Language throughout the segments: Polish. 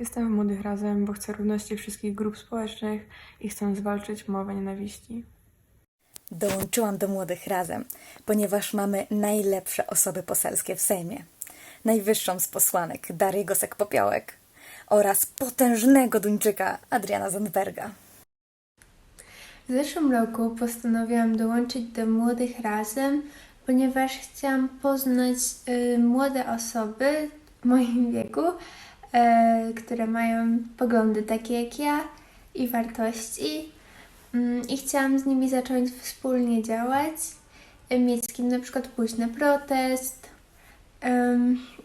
Jestem w Młodych Razem, bo chcę równości wszystkich grup społecznych i chcę zwalczyć mowę nienawiści. Dołączyłam do Młodych Razem, ponieważ mamy najlepsze osoby poselskie w Sejmie. Najwyższą z posłanek Darię Gosek-Popiołek oraz potężnego Duńczyka Adriana Zandberga. W zeszłym roku postanowiłam dołączyć do Młodych Razem, ponieważ chciałam poznać y, młode osoby w moim wieku, y, które mają poglądy takie jak ja i wartości. Mm, I chciałam z nimi zacząć wspólnie działać, y, mieć z kim na przykład pójść na protest.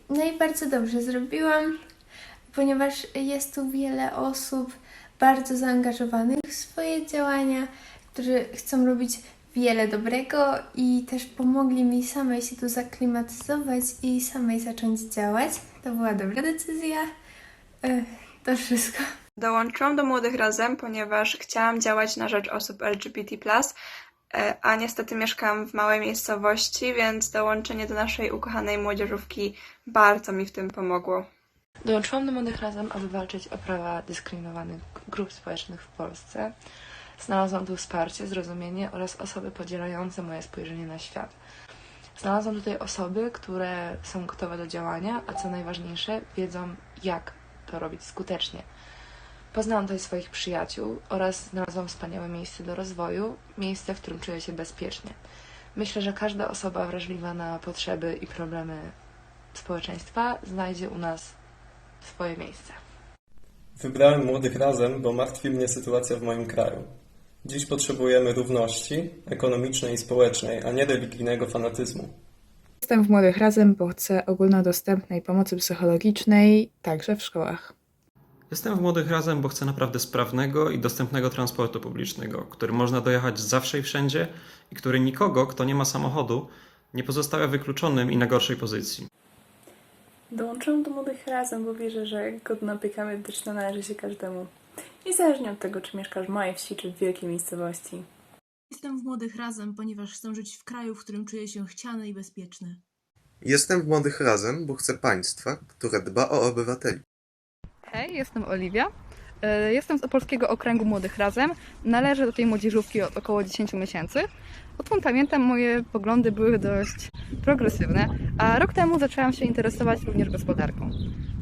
No i bardzo dobrze zrobiłam, ponieważ jest tu wiele osób bardzo zaangażowanych w swoje działania, którzy chcą robić wiele dobrego i też pomogli mi samej się tu zaklimatyzować i samej zacząć działać. To była dobra decyzja. To wszystko. Dołączyłam do Młodych Razem, ponieważ chciałam działać na rzecz osób LGBT, e, a niestety mieszkam w małej miejscowości, więc dołączenie do naszej ukochanej młodzieżówki bardzo mi w tym pomogło. Dołączyłam do Młodych Razem, aby walczyć o prawa dyskryminowanych grup społecznych w Polsce. Znalazłam tu wsparcie, zrozumienie oraz osoby podzielające moje spojrzenie na świat. Znalazłam tutaj osoby, które są gotowe do działania, a co najważniejsze, wiedzą, jak to robić skutecznie. Poznałam tutaj swoich przyjaciół oraz znalazłam wspaniałe miejsce do rozwoju, miejsce, w którym czuję się bezpiecznie. Myślę, że każda osoba wrażliwa na potrzeby i problemy społeczeństwa znajdzie u nas swoje miejsce. Wybrałem Młodych Razem, bo martwi mnie sytuacja w moim kraju. Dziś potrzebujemy równości ekonomicznej i społecznej, a nie religijnego fanatyzmu. Jestem w Młodych Razem, bo chcę ogólnodostępnej pomocy psychologicznej, także w szkołach. Jestem w Młodych Razem, bo chcę naprawdę sprawnego i dostępnego transportu publicznego, który można dojechać zawsze i wszędzie i który nikogo, kto nie ma samochodu, nie pozostawia wykluczonym i na gorszej pozycji. Dołączyłam do Młodych Razem, bo wierzę, że godna opieka medyczna należy się każdemu. Niezależnie od tego, czy mieszkasz w małej wsi, czy w wielkiej miejscowości. Jestem w Młodych Razem, ponieważ chcę żyć w kraju, w którym czuję się chciany i bezpieczny. Jestem w Młodych Razem, bo chcę państwa, które dba o obywateli. Hej, jestem Oliwia. E, Jestem z Opolskiego Okręgu Młodych Razem. Należę do tej młodzieżówki od około 10 miesięcy. Odkąd pamiętam, moje poglądy były dość progresywne, a rok temu zaczęłam się interesować również gospodarką.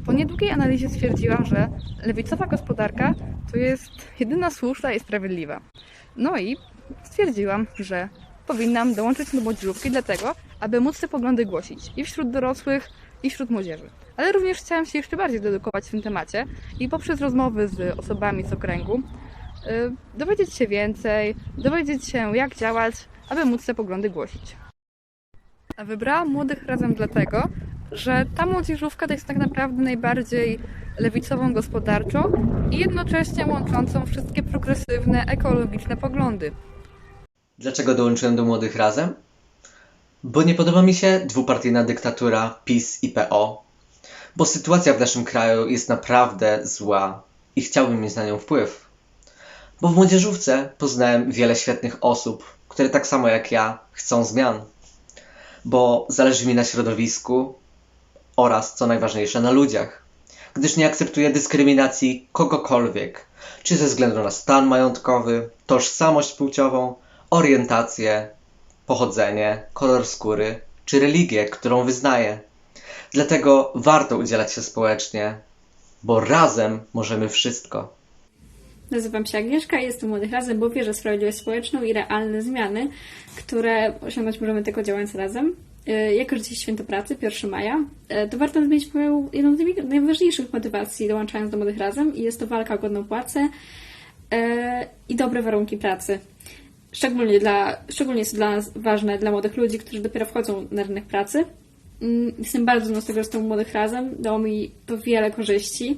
Po niedługiej analizie stwierdziłam, że lewicowa gospodarka to jest jedyna słuszna i sprawiedliwa. No i stwierdziłam, że powinnam dołączyć do młodzieżówki dlatego, aby móc te poglądy głosić i wśród dorosłych, i wśród młodzieży. Ale również chciałam się jeszcze bardziej dedykować w tym temacie i poprzez rozmowy z osobami z okręgu y, dowiedzieć się więcej, dowiedzieć się jak działać, aby móc te poglądy głosić. A wybrałam młodych razem dlatego, że ta młodzieżówka to jest tak naprawdę najbardziej lewicową gospodarczą i jednocześnie łączącą wszystkie progresywne, ekologiczne poglądy. Dlaczego dołączyłem do Młodych Razem? Bo nie podoba mi się dwupartyjna dyktatura PiS i PO. Bo sytuacja w naszym kraju jest naprawdę zła i chciałbym mieć na nią wpływ. Bo w młodzieżówce poznałem wiele świetnych osób, które tak samo jak ja chcą zmian. Bo zależy mi na środowisku oraz, co najważniejsze, na ludziach. Gdyż nie akceptuję dyskryminacji kogokolwiek, czy ze względu na stan majątkowy, tożsamość płciową, orientację, pochodzenie, kolor skóry czy religię, którą wyznaję. Dlatego warto udzielać się społecznie, bo razem możemy wszystko. Nazywam się Agnieszka jestem Młodych Razem, bo wierzę w sprawiedliwość społeczną i realne zmiany, które osiągnąć możemy tylko działając razem. E, Jako, że dziś święto pracy, 1 maja, e, to warto zmienić moją jedną z najważniejszych motywacji dołączając do Młodych Razem i jest to walka o godną płacę e, i dobre warunki pracy. Szczególnie, dla, szczególnie jest to dla nas ważne, dla młodych ludzi, którzy dopiero wchodzą na rynek pracy. Mm, Jestem bardzo dumna z tego, że jestem Młodych Razem. Dało mi to wiele korzyści.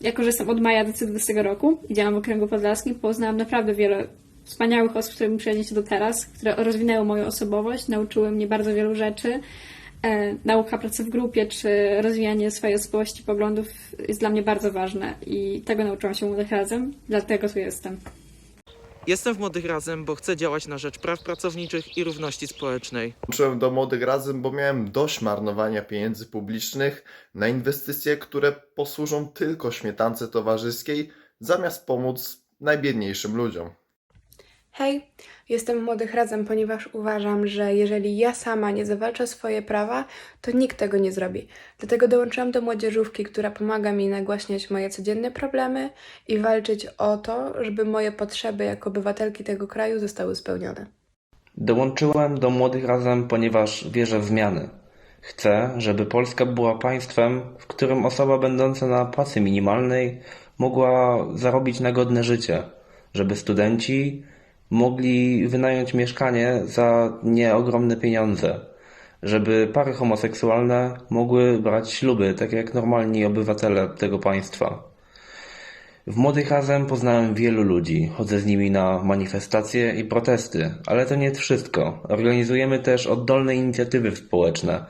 Ja korzystam od maja 2020 roku i działam w okręgu podlaskim. Poznałam naprawdę wiele wspaniałych osób, z którymi przyjaźnię się do teraz, które rozwinęły moją osobowość, nauczyły mnie bardzo wielu rzeczy. E, nauka pracy w grupie czy rozwijanie swojej osobowości, poglądów jest dla mnie bardzo ważne i tego nauczyłam się Młodych Razem, dlatego tu jestem. Jestem w Młodych Razem, bo chcę działać na rzecz praw pracowniczych i równości społecznej. Dołączyłem do Młodych Razem, bo miałem dość marnowania pieniędzy publicznych na inwestycje, które posłużą tylko śmietance towarzyskiej, zamiast pomóc najbiedniejszym ludziom. Hej, jestem Młodych Razem, ponieważ uważam, że jeżeli ja sama nie zawalczę swoje prawa, to nikt tego nie zrobi. Dlatego dołączyłam do młodzieżówki, która pomaga mi nagłaśniać moje codzienne problemy i walczyć o to, żeby moje potrzeby jako obywatelki tego kraju zostały spełnione. Dołączyłem do Młodych Razem, ponieważ wierzę w zmiany. Chcę, żeby Polska była państwem, w którym osoba będąca na płacy minimalnej mogła zarobić na godne życie, żeby studenci mogli wynająć mieszkanie za nieogromne pieniądze, żeby pary homoseksualne mogły brać śluby, tak jak normalni obywatele tego państwa. W Młodych Razem poznałem wielu ludzi, chodzę z nimi na manifestacje i protesty, ale to nie wszystko. Organizujemy też oddolne inicjatywy społeczne.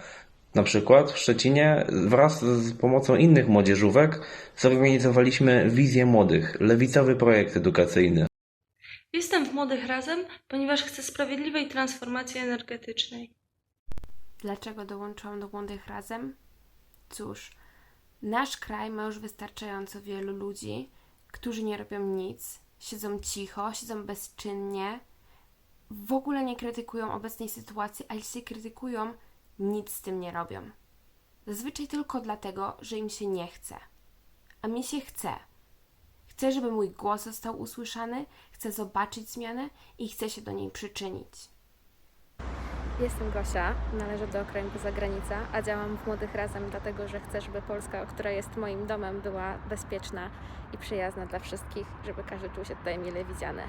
Na przykład w Szczecinie wraz z pomocą innych młodzieżówek zorganizowaliśmy Wizję Młodych, lewicowy projekt edukacyjny. Jestem w Młodych Razem, ponieważ chcę sprawiedliwej transformacji energetycznej. Dlaczego dołączyłam do Młodych Razem? Cóż, nasz kraj ma już wystarczająco wielu ludzi, którzy nie robią nic, siedzą cicho, siedzą bezczynnie, w ogóle nie krytykują obecnej sytuacji, a jeśli krytykują, nic z tym nie robią. Zazwyczaj tylko dlatego, że im się nie chce. A mi się chce. Chcę, żeby mój głos został usłyszany, chcę zobaczyć zmianę i chcę się do niej przyczynić. Jestem Gosia, należę do okręgu Zagranica, a działam w Młodych Razem dlatego, że chcę, żeby Polska, która jest moim domem, była bezpieczna i przyjazna dla wszystkich, żeby każdy czuł się tutaj mile widziany.